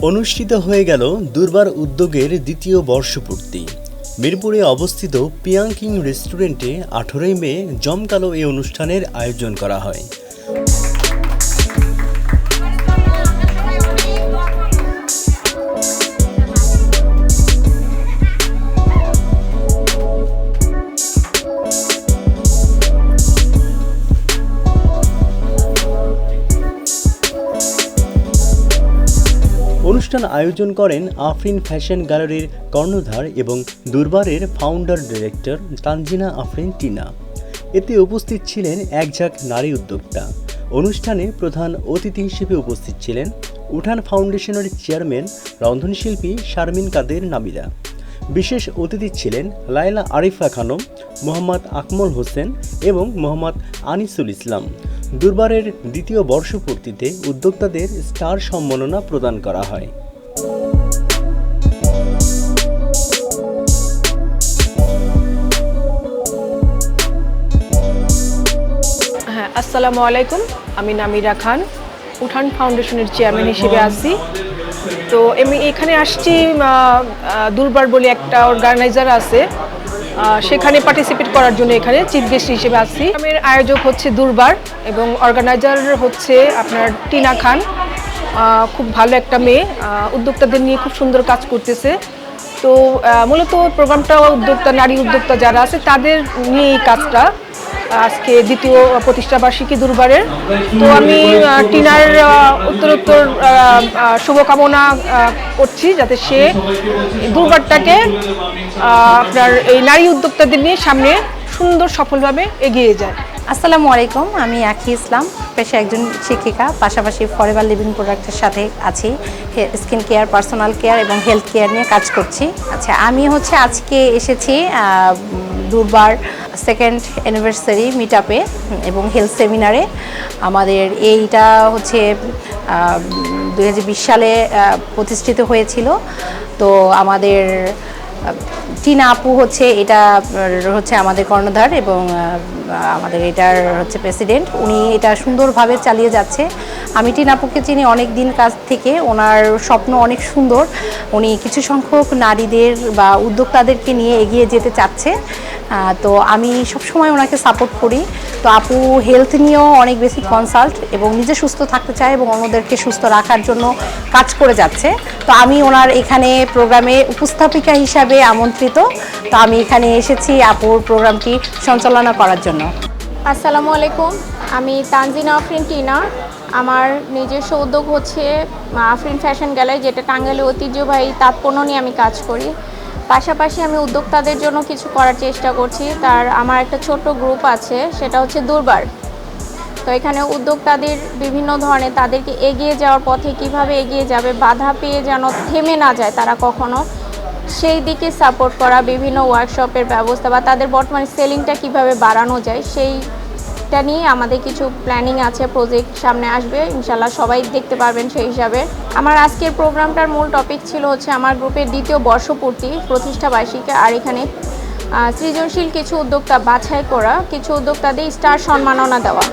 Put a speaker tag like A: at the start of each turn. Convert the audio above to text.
A: অনুষ্ঠিত হয়ে গেল দুর্বার উদ্যোগের দ্বিতীয় বর্ষপূর্তি। মিরপুরে অবস্থিত পিয়াংকিং রেস্টুরেন্টে আঠেরোই মে জমকালো এই অনুষ্ঠানের আয়োজন করা হয়। অনুষ্ঠান আয়োজন করেন আফরিন ফ্যাশন গ্যালারির কর্ণধার এবং দুর্বারের ফাউন্ডার ডিরেক্টর তানজিনা আফরিন টিনা। এতে উপস্থিত ছিলেন একঝাঁক নারী উদ্যোক্তা। অনুষ্ঠানে প্রধান অতিথি হিসেবে উপস্থিত ছিলেন উঠান ফাউন্ডেশনের চেয়ারম্যান রন্ধনশিল্পী শারমিন কাদের নাবিলা। বিশেষ অতিথি ছিলেন লায়লা আরিফা খানম, মোহাম্মদ আকমল হোসেন এবং মোহাম্মদ আনিসুল ইসলাম। দুর্বারের দ্বিতীয় বর্ষপূর্তিতে উদ্যোক্তাদের স্টার সম্মাননা প্রদান করা হয়।
B: আসসালামু আলাইকুম, আমি নামিরা খান, উঠান ফাউন্ডেশনের চেয়ারম্যান হিসেবে আছি। তো আমি এখানে আসছি দুর্বার বলে একটা অর্গানাইজার আছে। সেখানে পার্টিসিপেট করার জন্য এখানে চিফ গেস্ট হিসেবে আসছি আমার আয়োজক হচ্ছে দুর্বার এবং অর্গানাইজার হচ্ছে আপনার টিনা খান। খুব ভালো একটা মেয়ে উদ্যোক্তাদের নিয়ে খুব সুন্দর কাজ করতেছে। তো মূলত প্রোগ্রামটা উদ্যোক্তা, নারী উদ্যোক্তা যারা আছে, তাদের নিয়ে এই কাজটা। আজকে দ্বিতীয় প্রতিষ্ঠাবার্ষিকী দুর্বারের। তো আমি টিনার উত্তরোত্তর শুভকামনা করছি যাতে সে দুর্বারটাকে আপনার এই নারী উদ্যোক্তাদের নিয়ে সামনে সুন্দর সফলভাবে এগিয়ে যায়।
C: আসসালামু আলাইকুম, আমি আখি ইসলাম, পেশা একজন শিক্ষিকা, পাশাপাশি ফরেভার লিভিং প্রোডাক্টের সাথে আছি। স্কিন কেয়ার পার্সোনাল কেয়ার এবং হেলথ কেয়ার নিয়ে কাজ করছি। আচ্ছা আমি হচ্ছে আজকে এসেছি দুর্বার সেকেন্ড অ্যানিভার্সারি মিট আপে এবং হেলথ সেমিনারে আমাদের এইটা হচ্ছে দু হাজার বিশ সালে প্রতিষ্ঠিত হয়েছিল। তো আমাদের টিনা আপু হচ্ছে এটা হচ্ছে আমাদের কর্ণধার এবং আমাদের এটার হচ্ছে প্রেসিডেন্ট উনি এটা সুন্দরভাবে চালিয়ে যাচ্ছে। আমি টিনা আপুকে চিনি অনেক দিন কাছ থেকে। ওনার স্বপ্ন অনেক সুন্দর। উনি কিছু সংখ্যক নারীদের বা উদ্যোক্তাদেরকে নিয়ে এগিয়ে যেতে চাচ্ছে। তো আমি সবসময় ওনাকে সাপোর্ট করি। তো আপু হেলথ নিয়েও অনেক বেশি কনসাল্ট এবং নিজে সুস্থ থাকতে চায় এবং অন্যদেরকে সুস্থ রাখার জন্য কাজ করে যাচ্ছে। তো আমি ওনার এখানে প্রোগ্রামে উপস্থাপিকা হিসাবে আমন্ত্রিত। তো আমি এখানে এসেছি আপুর প্রোগ্রামটি সঞ্চালনা করার জন্য।
D: আসসালামু আলাইকুম। আমি তানজিনা আফরিন টিনা। আমার নিজস্ব উদ্যোগ হচ্ছে আফরিন ফ্যাশন গ্যালারি যেটা টাঙ্গাইলে ঐতিহ্যবাহী তাৎপণ্য নিয়ে আমি কাজ করি। পাশাপাশি আমি উদ্যোক্তাদের জন্য কিছু করার চেষ্টা করছি। তার আমার একটা ছোট্ট গ্রুপ আছে, সেটা হচ্ছে দুর্বার। তো এখানে উদ্যোক্তাদের বিভিন্ন ধরনের, তাদেরকে এগিয়ে যাওয়ার পথে কীভাবে এগিয়ে যাবে, বাধা পেয়ে যেন থেমে না যায় তারা কখনো, সেই দিকে সাপোর্ট করা, বিভিন্ন ওয়ার্কশপের ব্যবস্থা বা তাদের বর্তমানে সেলিংটা কীভাবে বাড়ানো যায় সেইটা নিয়ে আমাদের কিছু প্ল্যানিং আছে প্রজেক্ট সামনে আসবে। ইনশাল্লাহ সবাই দেখতে পারবেন সেই হিসাবে। আমার আজকের প্রোগ্রামটার মূল টপিক ছিল হচ্ছে আমার গ্রুপের দ্বিতীয় বর্ষপূর্তি, প্রতিষ্ঠা বার্ষিকী, আর এখানে সৃজনশীল কিছু উদ্যোক্তা বাছাই করা, কিছু উদ্যোক্তাদের স্টার সম্মাননা দেওয়া।